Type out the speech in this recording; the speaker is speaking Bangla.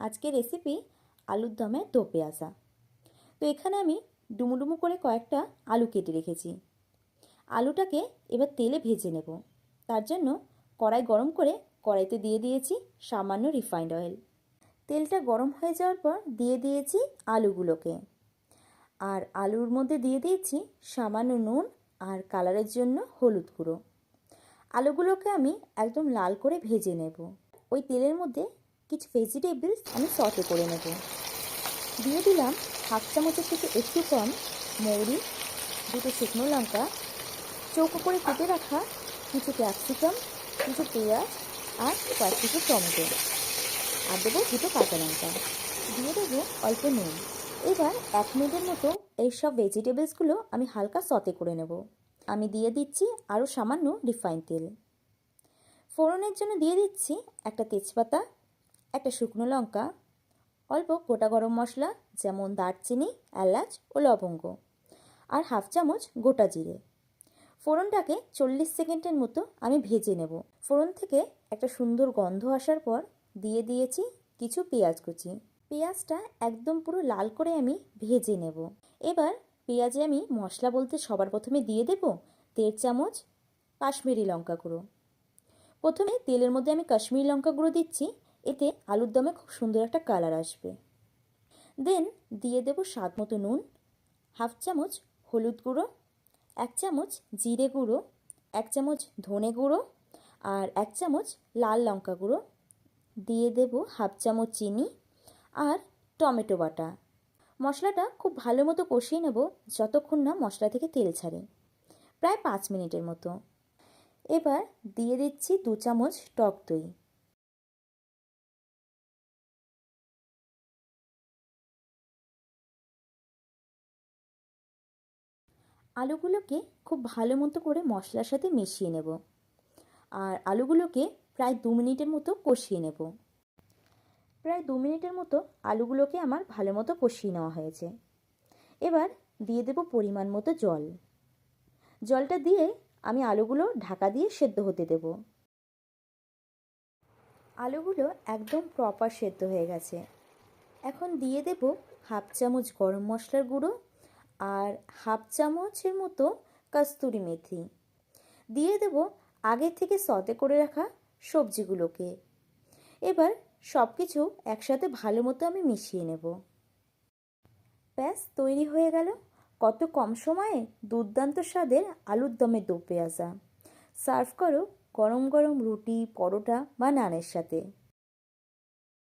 আজকে রেসিপি আলুর দমে দো পেঁয়াজা তো এখানে আমি ডুমুডুমু করে কয়েকটা আলু কেটে রেখেছি। আলুটাকে এবার তেলে ভেজে নেব। তার জন্য কড়াই গরম করে কড়াইতে দিয়ে দিয়েছি সামান্য রিফাইন্ড অয়েল তেলটা গরম হয়ে যাওয়ার পর দিয়ে দিয়েছি আলুগুলোকে। আর আলুর মধ্যে দিয়ে দিয়েছি সামান্য নুন আর কালারের জন্য হলুদ গুঁড়ো। আলুগুলোকে আমি একদম লাল করে ভেজে নেব। ওই তেলের মধ্যে কিছু ভেজিটেবলস আমি সতে করে নেব। দিয়ে দিলাম হাফ চামচের থেকে একটু কম মৌরি, দুটো শুকনো লঙ্কা, চৌকো করে কেটে রাখা কিছু ক্যাপসিকাম কিছু পেঁয়াজ আর কয়েক কিছু টমেটো। আর দেবো দুটো কাঁচা লঙ্কা। দিয়ে দেবো অল্প নুন। এবার এক মিনিটের মতো এইসব ভেজিটেবলসগুলো আমি হালকা সতে করে নেব। আমি দিয়ে দিচ্ছি আরও সামান্য রিফাইন তেল। ফোড়নের জন্য দিয়ে দিচ্ছি একটা তেজপাতা একটা শুকনো লঙ্কা, অল্প গোটা গরম মশলা, যেমন দারচিনি, এলাচ ও লবঙ্গ, আর হাফ চামচ গোটা জিরে। ফোড়নটাকে চল্লিশ সেকেন্ডের মতো আমি ভেজে নেব। ফোড়ন থেকে একটা সুন্দর গন্ধ আসার পর দিয়ে দিয়েছি কিছু পেঁয়াজ কুচি। পেঁয়াজটা একদম পুরো লাল করে আমি ভেজে নেব। এবার পেঁয়াজে আমি মশলা বলতে সবার প্রথমে দিয়ে দেব দেড় চামচ কাশ্মীরি লঙ্কা গুঁড়ো। প্রথমে তেলের মধ্যে আমি কাশ্মীরি লঙ্কা গুঁড়ো দিচ্ছি এতে আলুর দমে খুব সুন্দর একটা কালার আসবে। দেন দিয়ে দেব স্বাদ মতো নুন, হাফ চামচ হলুদ গুঁড়ো, এক চামচ জিরে গুঁড়ো, এক চামচ ধনে গুঁড়ো আর এক চামচ লাল লঙ্কা গুঁড়ো। দিয়ে দেব হাফ চামচ চিনি আর টমেটো বাটা। মশলাটা খুব ভালো মতো কষিয়ে নেব যতক্ষণ না মশলা থেকে তেল ছাড়ে, প্রায় পাঁচ মিনিটের মতো। এবার দিয়ে দিচ্ছি দু চামচ টক দই। আলুগুলোকে খুব ভালো মতো করে মশলার সাথে মিশিয়ে নেব। আর আলুগুলোকে প্রায় দু মিনিটের মতো কষিয়ে নেব। প্রায় দু মিনিটের মতো আলুগুলোকে আমার ভালো মতো কষিয়ে নেওয়া হয়েছে। এবার দিয়ে দেব পরিমাণ মতো জল। জলটা দিয়ে আমি আলুগুলো ঢাকা দিয়ে সেদ্ধ হতে দেব। আলুগুলো একদম প্রপার সেদ্ধ হয়ে গেছে। এখন দিয়ে দেব হাফ চামচ গরম মশলার গুঁড়ো আর হাফ চামচের মতো কস্তুরি মেথি। দিয়ে দেব আগে থেকে সতে করে রাখা সবজিগুলোকে। এবার সব কিছু একসাথে ভালো মতো আমি মিশিয়ে নেব। ব্যাস, তৈরি হয়ে গেল। কত কম সময়ে দুর্দান্ত স্বাদের আলুর দমে দো পেঁয়াজা। সার্ভ করো গরম গরম রুটি, পরোটা বা নানের সাথে।